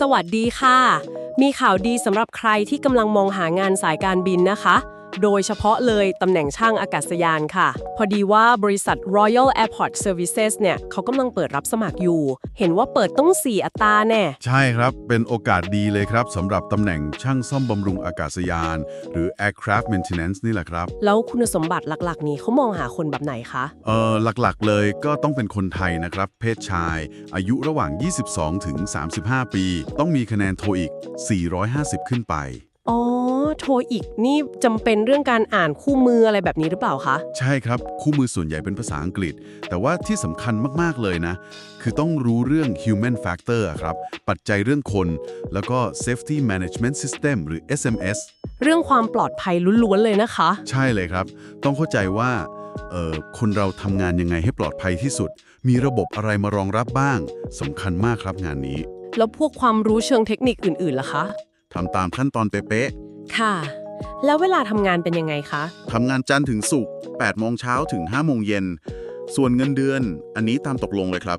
สวัสดีค่ะ มีข่าวดีสำหรับใครที่กำลังมองหางานสายการบินนะคะ โดยเฉพาะเลยตำแหน่งช่างอากาศยานค่ะ พอดีว่าบริษัท Royal Airport Services เนี่ยเขากำลังเปิดรับสมัครอยู่ เห็นว่าเปิดต้อง 4 อัตราแน่ ใช่ครับ เป็นโอกาสดีเลยครับสำหรับตำแหน่งช่างซ่อมบำรุงอากาศยาน หรือ aircraft maintenance นี่แหละครับ แล้วคุณสมบัติหลักๆ นี้เขามองหาคนแบบไหนคะ เอ่อหลักๆเลยก็ต้องเป็นคนไทยนะครับ เพศชาย อายุระหว่าง 22 ถึง 35 ปี ต้องมีคะแนนโทอีก 450 ขึ้นไปอ๋อ โทรอีกนี่จำเป็นเรื่องการอ่านคู่มืออะไรแบบนี้หรือเปล่าคะ ใช่ครับ คู่มือส่วนใหญ่เป็นภาษาอังกฤษ แต่ว่าที่สำคัญมากๆเลยนะ คือต้องรู้เรื่อง human factor อะครับ ปัจจัยเรื่องคน แล้วก็ safety management system หรือ SMS เรื่องความปลอดภัยล้วนๆเลยนะคะ ใช่เลยครับ ต้องเข้าใจว่าเอ่อคนเราทำงานยังไงให้ปลอดภัยที่สุด มีระบบอะไรมารองรับบ้างสำคัญมากครับงานนี้ แล้วพวกความรู้เชิงเทคนิคอื่นๆล่ะคะทำตามขั้นตอนเป๊ะ ค่ะ แล้วเวลาทำงานเป็นยังไงคะๆทำงานจันทร์ถึงศุกร์8โมงเช้าถึง5โมงเย็น ส่วนเงินเดือน อันนี้ตามตกลงเลยครับ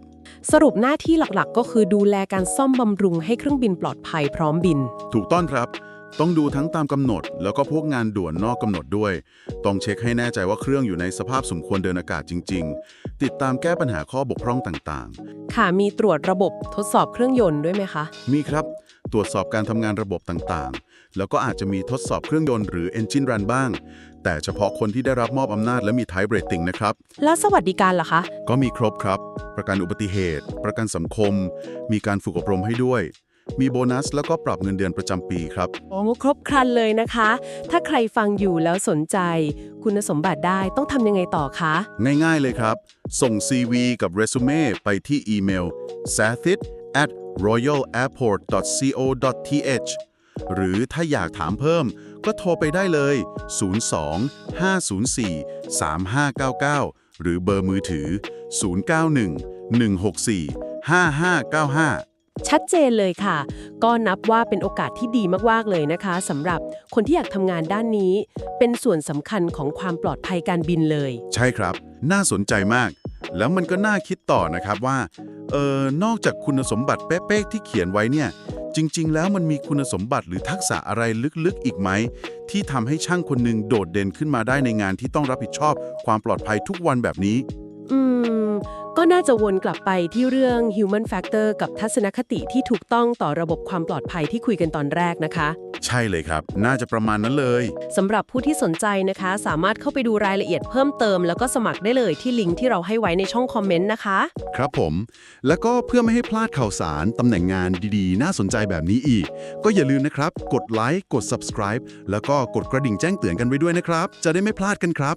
สรุปหน้าที่หลักๆ ก็คือดูแลการซ่อมบำรุงให้เครื่องบินปลอดภัยพร้อมบิน ถูกต้องครับ ต้องดูทั้งตามกำหนด แล้วก็พวกงานด่วนนอกกำหนดด้วย ต้องเช็คให้แน่ใจว่าเครื่องอยู่ในสภาพสมควรเดินอากาศจริง ๆ ติดตามแก้ปัญหาข้อบกพร่องต่างค่ะมีตรวจระบบทดสอบเครื่องยนต์ด้วยไหมคะ ๆ มีครับ ตรวจสอบการทำงานระบบต่างๆ แล้วก็อาจจะมีทดสอบเครื่องยนต์หรือ Engine Run บ้าง แต่เฉพาะคนที่ได้รับมอบอำนาจและมี Type Rating นะครับ แล้วสวัสดิการล่ะคะ ก็มีครบครับ ประกันอุบัติเหตุ ประกันสังคม มีการฝึกอบรมให้ด้วย มีโบนัสแล้วก็ปรับเงินเดือนประจำปีครับ โอ้ครบครันเลยนะคะ ถ้าใครฟังอยู่แล้วสนใจ คุณสมบัติได้ต้องทำยังไงต่อคะ ง่ายๆเลยครับ ส่ง CV กับเรซูเม่ไปที่อีเมล sathit at royalairport.co.th หรือถ้าอยากถามเพิ่ม ก็โทรไปได้เลย 02 504 3599 หรือเบอร์มือถือ 091 164 5595ชัดเจนเลยค่ะ ก็นับว่าเป็นโอกาสที่ดีมาก ๆ เลยนะคะสำหรับคนที่อยากทำงานด้านนี้ เป็นส่วนสำคัญของความปลอดภัยการบินเลย ใช่ครับ น่าสนใจมาก แล้วมันก็น่าคิดต่อนะครับว่า เออนอกจากคุณสมบัติเป๊ะๆที่เขียนไว้เนี่ย จริง ๆ แล้วมันมีคุณสมบัติหรือทักษะอะไรลึกๆ อีกไหม ที่ทำให้ช่างคนหนึ่งโดดเด่นขึ้นมาได้ในงานที่ต้องรับผิดชอบความปลอดภัยทุกวันแบบนี้ อืม น่าจะวนกลับไปที่เรื่อง human factor กับทัศนคติที่ถูกต้องต่อระบบความปลอดภัยที่คุยกันตอนแรกนะคะ ใช่เลยครับ น่าจะประมาณนั้นเลยสำหรับผู้ที่สนใจนะคะ สามารถเข้าไปดูรายละเอียดเพิ่มเติม แล้วก็สมัครได้เลยที่ลิงก์ที่เราให้ไว้ในช่องคอมเมนต์นะคะ ครับผม แล้วก็เพื่อไม่ให้พลาดข่าวสารตำแหน่งงานดีๆ น่าสนใจแบบนี้อีก ก็อย่าลืมนะครับ กดไลค์กด subscribe แล้วก็กดกระดิ่งแจ้งเตือนกันไว้ด้วยนะครับ จะได้ไม่พลาดกันครับ